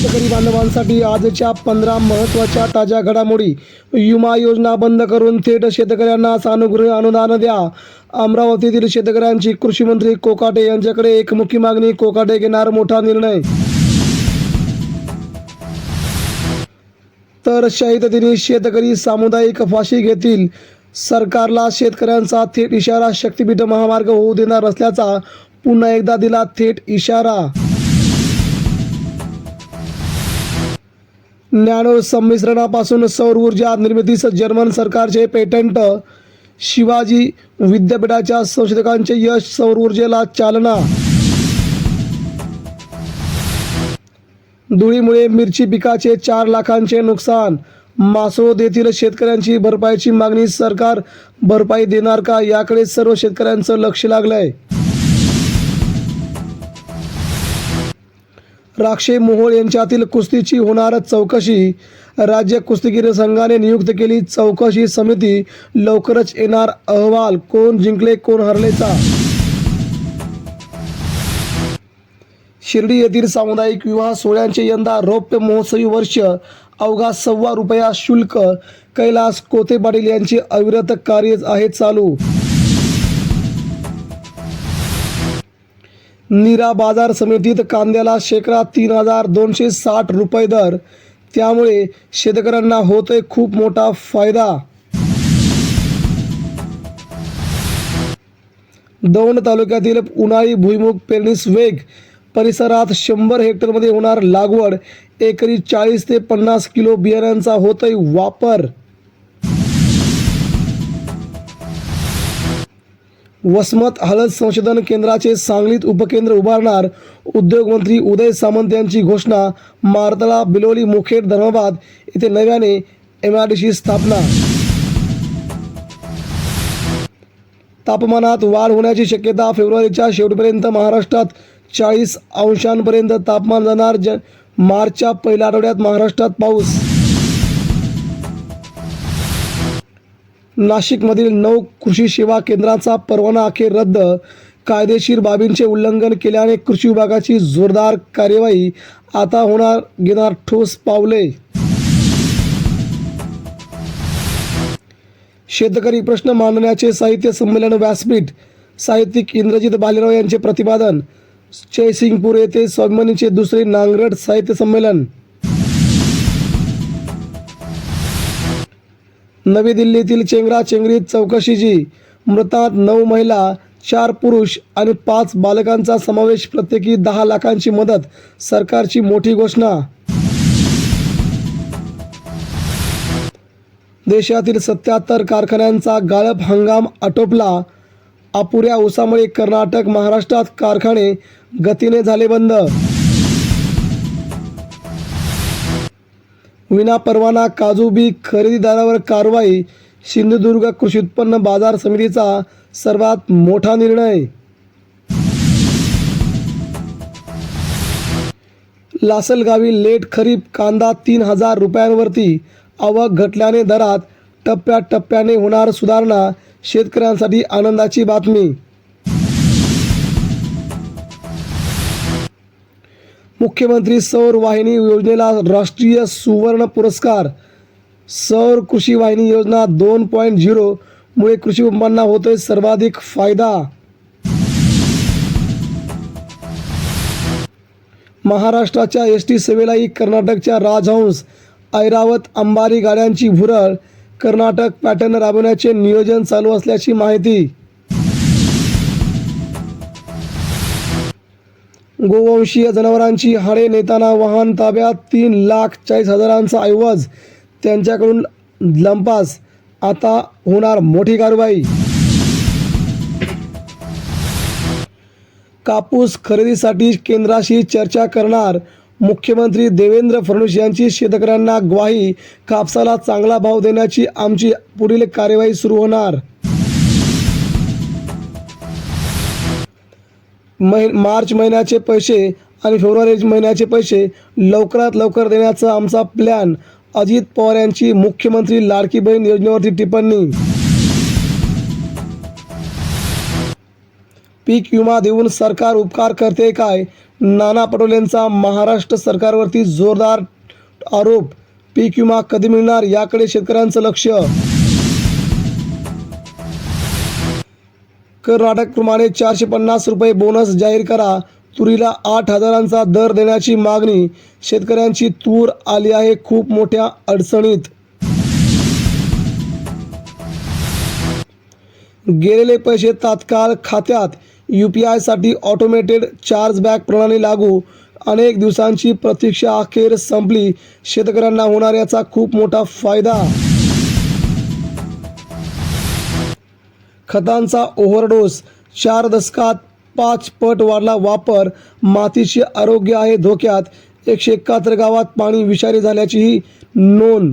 शेतकरी बांधवांसाठी आजच्या पंधरा महत्त्वाच्या ताज्या घडामोडी विमा योजना बंद करून थेट शेतकऱ्यांना सानुग्रह अनुदान द्या. अमरावतीतील शेतकऱ्यांची कृषीमंत्री कोकाटे यांच्याकडे एक मुख्य मागणी कोकाटे घेणार मोठा निर्णय. तर शहीद दिनी शेतकरी सामुदायिक फाशी घेतील. सरकारला शेतकऱ्यांचा थेट इशारा शक्तीपीठ महामार्ग होऊ देणार असल्याचा पुन्हा एकदा दिला थेट इशारा. नॅनो संमिश्रणापासून सौर ऊर्जा निर्मितीस जर्मन सरकारचे पेटंट. शिवाजी विद्यापीठाच्या संशोधकांचे यश सौर ऊर्जेला चालना. धुळीमुळे मिरची पिकाचे चार लाखांचे नुकसान. मासोद येथील शेतकऱ्यांची भरपाईची मागणी सरकार भरपाई देणार का? याकडे सर्व शेतकऱ्यांचं लक्ष लागलंय. राक्षे मोहोळ यांच्यातील कुस्तीची होणार चौकशी. राज्य कुस्तीगीर संघाने नियुक्त केली चौकशी समिती. लवकरच येणार अहवाल. कोण जिंकले कोण हरलेचा? शिर्डी येथील सामुदायिक विवाह सोहळ्यांचे यंदा रौप्य महोत्सवी वर्ष. अवघा सव्वा रुपया शुल्क. कैलास कोते पाटील यांचे अविरत कार्य आहे चालू. नीरा बाजार समितीत कांद्याला शेकडा तीन हजार दोनशे साठ रुपये दर. त्यामुळे शेतकऱ्यांना होतोय खूप मोठा फायदा. दौंड तालुक्यातील उन्हाळी भुईमुग पेरणीस वेग. परिसरात शंभर हेक्टरमध्ये होणार लागवड. एकरी चाळीस ते पन्नास किलो बियाण्यांचा होतोय वापर. वसमत हळद संशोधन केंद्राचे सांगलीत उपकेंद्र उभारणार उद्योगमंत्री उदय सामंत यांची घोषणा मारतळा बिलोली मुखेड धर्माबाद येथे नव्याने एम आय डी सी स्थापना. तापमानात वाढ होण्याची शक्यता फेब्रुवारीच्या शेवटपर्यंत महाराष्ट्रात चाळीस अंशांपर्यंत तापमान जाणार. ज मार्चच्या पहिल्या आठवड्यात महाराष्ट्रात पाऊस नाशिकमधील नऊ कृषी सेवा केंद्राचा परवाना अखेर रद्द. कायदेशीर बाबींचे उल्लंघन केल्याने कृषी विभागाची जोरदार कार्यवाही आता होणार घेणार ठोस पावले. शेतकरी प्रश्न मांडण्याचे साहित्य संमेलन व्यासपीठ साहित्यिक इंद्रजित बालेराव यांचे प्रतिपादन. जयसिंगपूर येथे स्वाभिमानीचे दुसरे नांगरट साहित्य संमेलन. नवी दिल्लीतील चेंगरा चेंगरीत चौकशीची. मृतात नऊ महिला चार पुरुष आणि पाच बालकांचा समावेश प्रत्येकी दहा लाखांची मदत सरकारची मोठी घोषणा. देशातील सत्याहत्तर कारखान्यांचा गाळप हंगाम आटोपला. अपुऱ्या ऊसामुळे कर्नाटक महाराष्ट्रात कारखाने गतीने झाले बंद. विनापरवाना काजू बी खरेदीदारावर कारवाई सिंधुदुर्ग कृषी उत्पन्न बाजार समितीचा सर्वात मोठा निर्णय. लासलगावी लेट खरीप कांदा तीन हजार रुपयांवरती आवक घटल्याने दरात टप्प्याटप्प्याने होणार सुधारणा शेतकऱ्यांसाठी आनंदाची बातमी. मुख्यमंत्री सौर वाहिनी योजनेला राष्ट्रीय सुवर्ण पुरस्कार. सौर कृषी वाहिनी योजना दोन पॉईंट झिरो मुळे कृषी कुटुंबांना होतोय सर्वाधिक फायदा. महाराष्ट्राच्या एस टी सेवेलाही कर्नाटकच्या राजहंस ऐरावत अंबारी गाड्यांची भुरळ. कर्नाटक पॅटर्न राबवण्याचे नियोजन चालू असल्याची माहिती गोवंशीय जनावरांची हाडे नेताना वाहन ताब्यात तीन लाख चाळीस हजारांचा ऐवज त्यांच्याकडून लंपास. आता होणार मोठी कारवाई. कापूस खरेदीसाठी केंद्राशी चर्चा करणार मुख्यमंत्री देवेंद्र फडणवीस यांची शेतकऱ्यांना ग्वाही. कापसाला चांगला भाव देण्याची आमची पुढील कार्यवाही सुरू होणार. मै मार्च महिन्याचे पैसे आणि फेब्रुवारी महिन्याचे पैसे लवकरात लवकर देण्याचा आमचा प्लॅन अजित पवार यांची मुख्यमंत्री लाडकी बहीण योजनेवरती टिप्पणी. पीक विमा देऊन सरकार उपकार करते काय? नाना पटोलेंचा महाराष्ट्र सरकारवरती जोरदार आरोप. पीक विमा कधी मिळणार याकडे शेतकऱ्यांचं लक्ष. कर्नाटकप्रमाणे चारशे पन्नास रुपये बोनस जाहीर करा. तुरीला आठ हजारांचा दर देण्याची मागणी शेतकऱ्यांची तूर आली आहे खूप मोठ्या अडचणीत. गेलेले पैसे तात्काळ खात्यात. यू पी आयसाठी ऑटोमेटेड चार्ज बॅक प्रणाली लागू. अनेक दिवसांची प्रतीक्षा अखेर संपली. शेतकऱ्यांना होणाऱ्याचा खूप मोठा फायदा. खतांचा ओव्हरडोस चार दशकात पाच पट वाढला वापर मातीचे आरोग्य आहे धोक्यात एकशे एकाहत्तर गावात पाणी विषारी झाल्याचीही नोंद